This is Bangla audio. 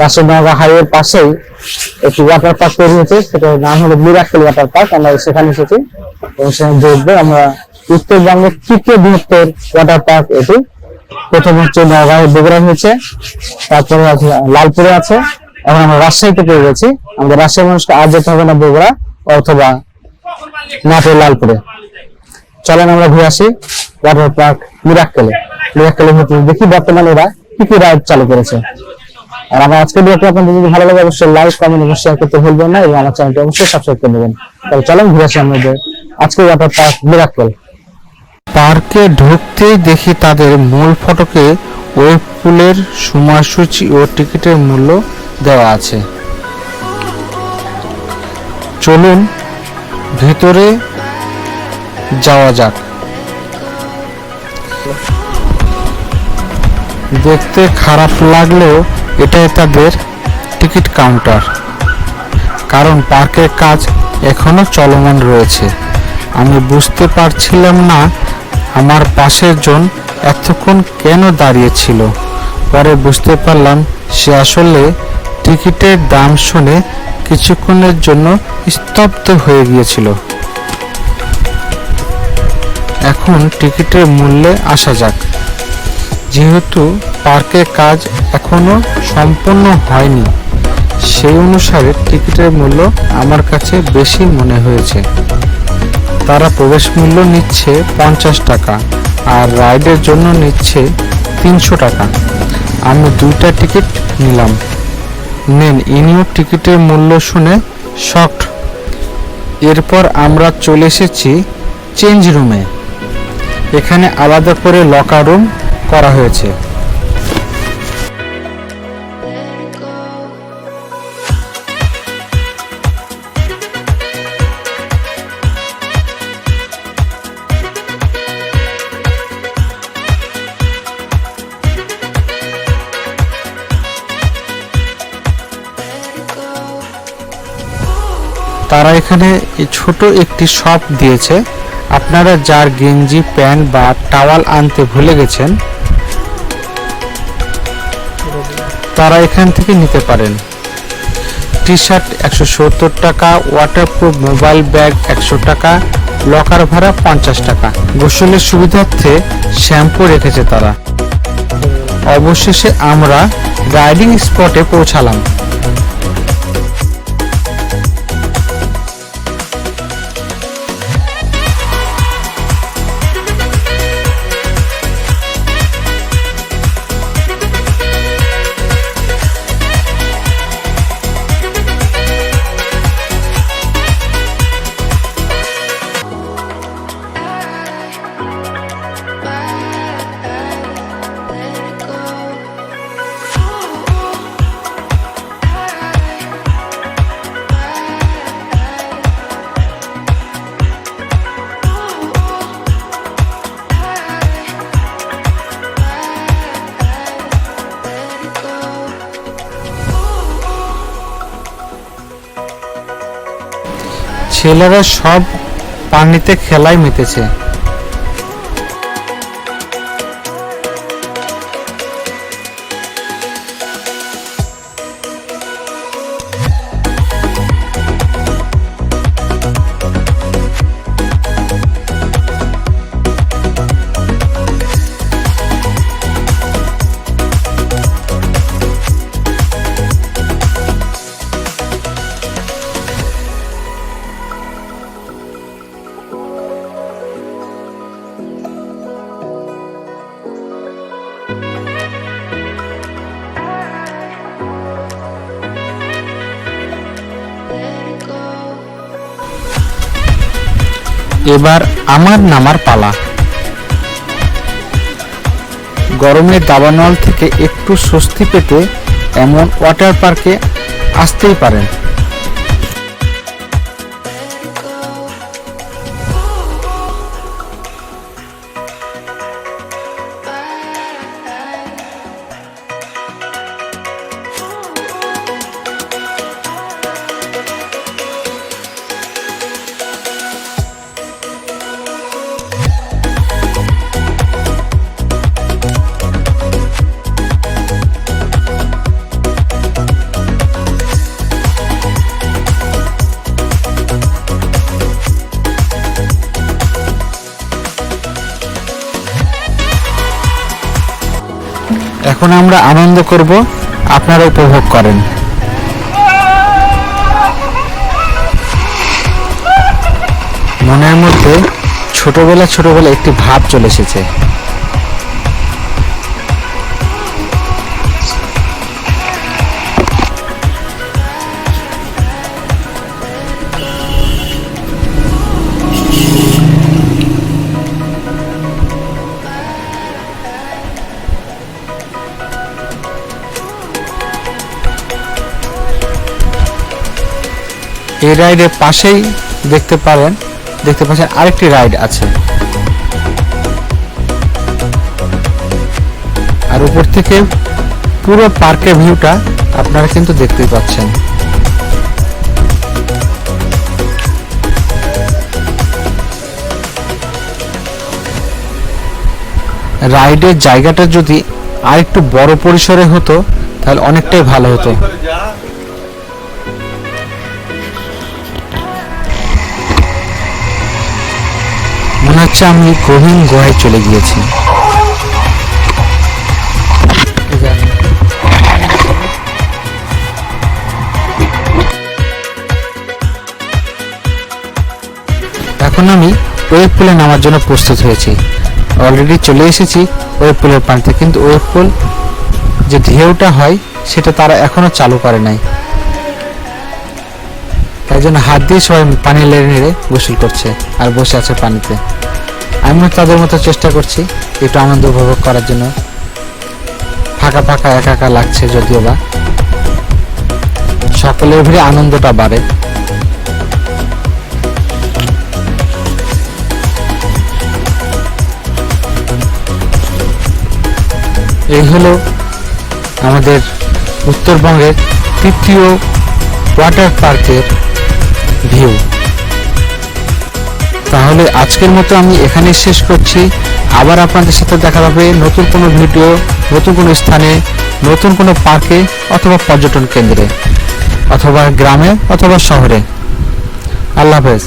রাজশাহী নগর হাইওয়ের পাশেই একটি ওয়াটার পার্ক তৈরি হয়েছে। সেটার নাম হলো মিরাক্কেল ওয়াটার পার্ক আমরা সেখানে এসেছি এবং সেখানে দেখব আমরা উত্তরবঙ্গের তৃতীয় বৃহত্তর ওয়াটার পার্ক এটি। প্রথম হচ্ছে নগাঁও বগুড়া হয়েছে। তারপরে লালপুরে আছে। এখন আমরা রাজশাহীতে পেয়ে গেছি আমাদের রাজশাহী মানুষকে আর যেতে হবে না বগুড়া অথবা নাটোর লালপুরে। চলেন আমরা ঘুরে আসি ওয়াটার পার্ক মিরাক্কেলে মিরাক্কেলে দেখি বর্তমানে এরা কি কি রাইড চালু করেছে। আর আমার আজকের ভিডিওটি আপনাদের যদি ভালো লাগে, অবশ্যই লাইক কমেন্ট এবং শেয়ার করতে ভুলবেন না এবং আমার চ্যানেলটি অবশ্যই সাবস্ক্রাইব করে নেবেন। তাহলে চলেন ঘুরে আসি আমাদের আজকের ওয়াটার পার্ক পার্কে ঢুকতেই দেখি তাদের মূল ফটকে ওয়েব পুলের সময়সূচি ও টিকিটের মূল্য দেওয়া আছে। চলুন ভিতরে যাওয়া যাক। দেখতে খারাপ লাগলেও এটাই তাদের টিকিট কাউন্টার। কারণ পার্কের কাজ এখনও চলমান রয়েছে। আমি বুঝতে পারছিলাম না আমার পাশের জন এতক্ষণ কেন দাঁড়িয়েছিল। পরে বুঝতে পারলাম সে আসলে টিকিটের দাম শুনে কিছুক্ষণের জন্য স্তব্ধ হয়ে গিয়েছিল। এখন টিকিটের মূল্যে আসা যাক। যেহেতু পার্কের কাজ এখনও সম্পূর্ণ হয়নি, সেই অনুসারে টিকিটের মূল্য আমার কাছে বেশি মনে হয়েছে। তারা প্রবেশ মূল্য নিচ্ছে পঞ্চাশ টাকা আর রাইডের জন্য নিচ্ছে তিনশো টাকা। আমি দুইটা টিকিট নিলাম। নেন, ইনিও টিকিটের মূল্য শুনে শকড। এরপর আমরা চলে এসেছি চেঞ্জ রুমে। এখানে আলাদা করে লকার রুম করা হয়েছে। তারা এখানে ছোট একটি শপ দিয়েছে। আপনারা যার গেঞ্জি, প্যান্ট বা টাওয়াল আনতে ভুলে গেছেন তারা এখান থেকে নিতে পারেন। টি শার্ট একশো সত্তর টাকা ওয়াটারপ্রুফ মোবাইল ব্যাগ একশো টাকা লকার ভাড়া পঞ্চাশ টাকা। গোসলের সুবিধার্থে শ্যাম্পু রেখেছে তারা। অবশেষে আমরা রাইডিং স্পটে পৌঁছালাম। ছেলেরা সব পানিতে খেলায় মেতেছে। এবার আমার নামার পালা। গরমে দাবানল থেকে একটু স্বস্তি পেতে এমন ওয়াটার পার্কে আসতেই পারেন। এখন আমরা আনন্দ করব, আপনারা উপভোগ করেন। মনের মধ্যে ছোটবেলা ছোটবেলা একটি ভাব চলে এসেছে। এই রাইডের পাশেই দেখতে পারেন, দেখতে পাচ্ছেন আরেকটি রাইড আছে। আর উপর থেকে পুরো পার্কের ভিউটা আপনারা কিন্তু দেখতেই পাচ্ছেন। রাইডের জায়গাটা যদি আরেকটু বড় পরিসরে হতো, তাহলে অনেকটাই ভালো হতো। হচ্ছে আমি গহীন গুহায় চলে গিয়েছি। এখন আমি ওয়েব পুলে নামার জন্য প্রস্তুত হয়েছি। অলরেডি চলে এসেছি ওয়েব পুলের পানিতে, কিন্তু ওয়েব পুল যে ঢেউটা হয়, সেটা তারা এখনও চালু করে নাই। তাই জন্য হাত দিয়ে সবাই পানি লেড়ে নেড়ে গোসল করছে আর বসে আছে পানিতে। আমিও তাদের মতো চেষ্টা করছি একটু আনন্দ উপভোগ করার জন্য। ফাঁকা ফাঁকা একা একা লাগছে যদিও বা। সকলের ভিড়ে আনন্দটা বাড়ে। এই হলো আমাদের উত্তরবঙ্গের তৃতীয় ওয়াটার পার্কের ভিউ। তাহলে আজকের মতো আমি এখানে শেষ করছি। আবার আপনাদের সাথে দেখা হবে নতুন কোনো ভিডিও, নতুন কোনো স্থানে, নতুন কোনো পার্কে অথবা পর্যটন কেন্দ্রে, অথবা গ্রামে অথবা শহরে। আল্লাহ হাফেজ।